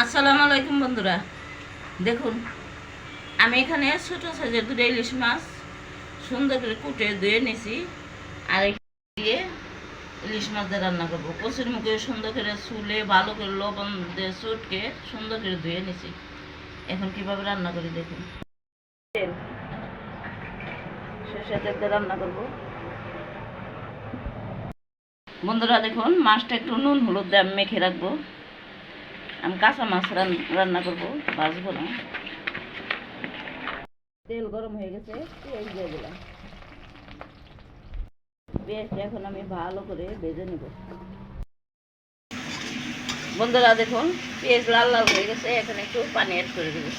আসসালামু আলাইকুম বন্ধুরা। দেখুন, আমি এখানে ছোটো সাইজের দুটো ইলিশ মাছ সুন্দর করে কুটে ধুয়ে নিয়েছি আর দিয়ে ইলিশ মাছ দিয়ে রান্না করব। কচুর মুখে সুন্দর করে চুলে ভালো করে লবণ দিয়ে চটকে সুন্দর করে ধুয়ে নিয়েছি এখন কীভাবে রান্না করি দেখুন। রান্না করব। বন্ধুরা দেখুন, মাছটা একটু নুন হলুদ দিয়ে আমি মেখে রাখব। আমি কাঁচা মাছ রান- রান্না করব ভাজবো না। তেল গরম হয়ে গেছে পেঁয়াজ দিয়ে দিলাম। পেঁয়াজটা এখন আমি ভালো করে ভেজে নেব। বন্ধুরা দেখুন, পেঁয়াজ লাল লাল হয়ে গেছে, এখন একটু পানি অ্যাড করে দেবো।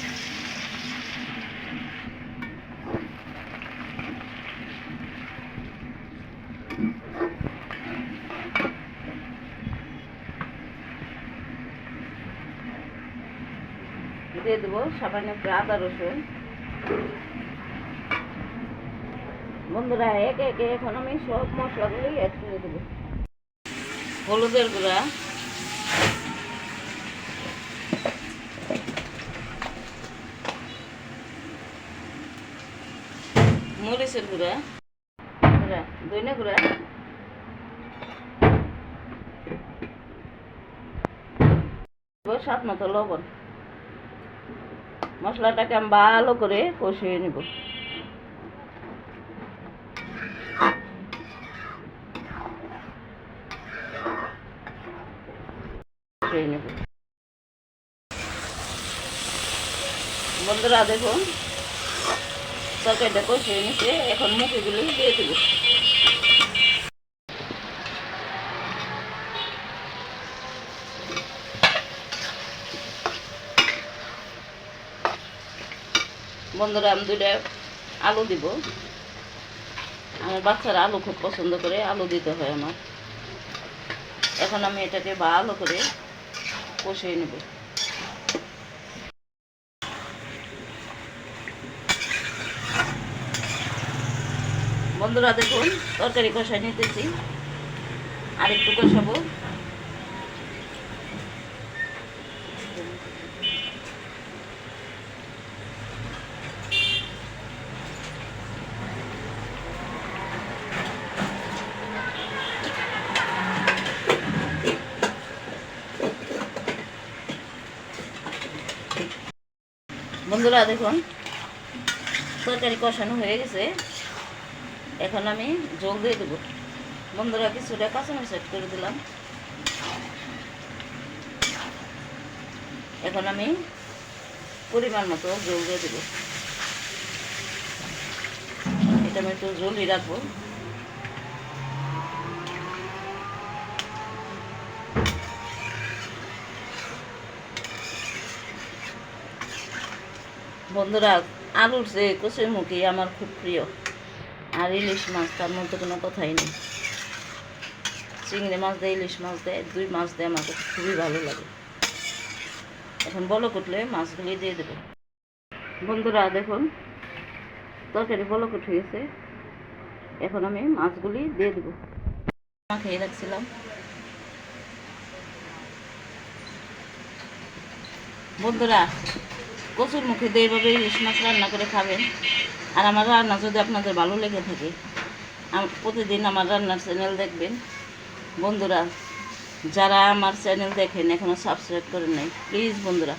দিয়ে দেবো সামান্য একটু আদা রসুন। বন্ধুরা, একে একে এখন আমি সব অ্যাড করে দেবো। হলুদের গুঁড়া। মরিচের গুঁড়া। গুঁড়া দইনা গুঁড়া। স্বাদ মতো লবণ। মশলাটাকে আমি ভালো করে কষিয়ে নেব। বন্ধুরা, দেখুন, তরকারিটা কষিয়ে নিচ্ছে এখন মুখিগুলি দিয়ে দেব। বন্ধুরা, আমি দুইটা আলু দিব। আমার বাচ্চারা আলু খুব পছন্দ করে, আলু দিতে হয় আমার। এখন আমি এটাকে ভালো করে কষিয়ে নেব। বন্ধুরা, দেখুন, তরকারি কষাই নিতেছি। আর একটু কষাবো। বন্ধুরা দেখুন, তরকারি কষানো হয়ে গেছে। এখন আমি জল দিয়ে দেবো। বন্ধুরা, কিছুটা কাঁচামরিচ সেট করে দিলাম। এখন আমি পরিমাণ মতো জল দিয়ে দেবো। এটা আমি একটু জলই রাখব। বন্ধুরা, আলুর যে কচুরমুখী আমার খুব প্রিয়। আর ইলিশ মাছ, তার মধ্যে কোনো কথাই নেই। চিংড়ি মাছ দেয়, ইলিশ মাছ দেয়, দুই মাছ দেয়, আমার কাছে খুবই ভালো লাগে। এখন বলো কুটলে মাছগুলি দিয়ে দেবো। বন্ধুরা, দেখুন, তরকারি বলো কুট হয়েছে এখন আমি মাছগুলি দিয়ে দেবো। খেয়ে রাখছিলাম। বন্ধুরা কচুর মুখে দিয়ে এইভাবে ইলিশ মাছ রান্না করে খাবেন আর আমার রান্না যদি আপনাদের ভালো লেগে থাকে প্রতিদিন আমার রান্নার চ্যানেল দেখবেন। বন্ধুরা, যারা আমার চ্যানেল দেখেন এখনও সাবস্ক্রাইব করেন নাই প্লিজ বন্ধুরা,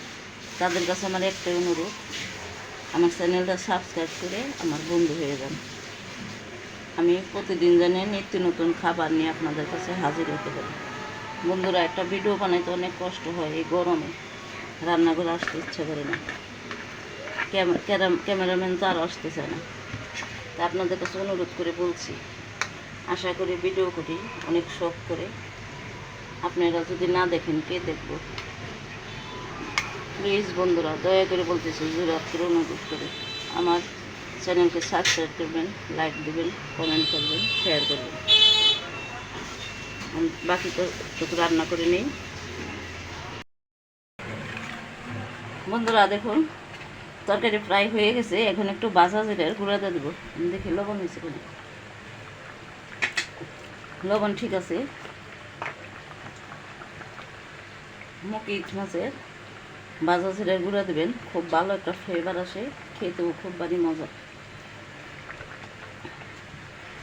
তাদের কাছে আমার একটাই অনুরোধ, আমার চ্যানেলটা সাবস্ক্রাইব করে আমার বন্ধু হয়ে যান। আমি প্রতিদিন জানি নিত্য নতুন খাবার নিয়ে আপনাদের কাছে হাজির হতে পারি। বন্ধুরা, একটা ভিডিও বানাইতে অনেক কষ্ট হয় এই গরমে। রান্না করে আসতে ইচ্ছে করে না। ক্যামেরাম্যান তো আর আসতে চায় না। তা আপনাদের কাছে অনুরোধ করে বলছি, আশা করি ভিডিও করি, অনেক শখ করে। আপনারা যদি না দেখেন কে দেখব? প্লিজ বন্ধুরা, দয়া করে বলতেছি জোরাত করে অনুরোধ করে আমার চ্যানেলকে সাবস্ক্রাইব করবেন লাইক দেবেন কমেন্ট করবেন শেয়ার করবেন। বাকি তো রান্না করে নিই বন্ধুরা, দেখুন, তরকারি ফ্রাই হয়ে গেছে। এখন একটু বাসা জিরার গুঁড়া দিয়ে দেবো। দেখি লবণ হয়েছে কিনা। লবণ ঠিক আছে। মুকিট মাছের ভাজা জিরার গুঁড়া দেবেন। খুব ভালো একটা ফ্লেভার আসে। খেতেও খুব ভারী মজা।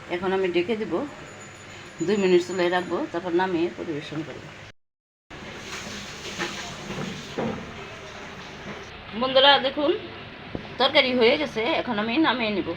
এখন আমি ডেকে দেব। দুই মিনিট চুলায় রাখব, তারপর নামিয়ে পরিবেশন করব। বন্ধুরা দেখুন তরকারি হয়ে গেছে এখন আমি নামিয়ে নেব।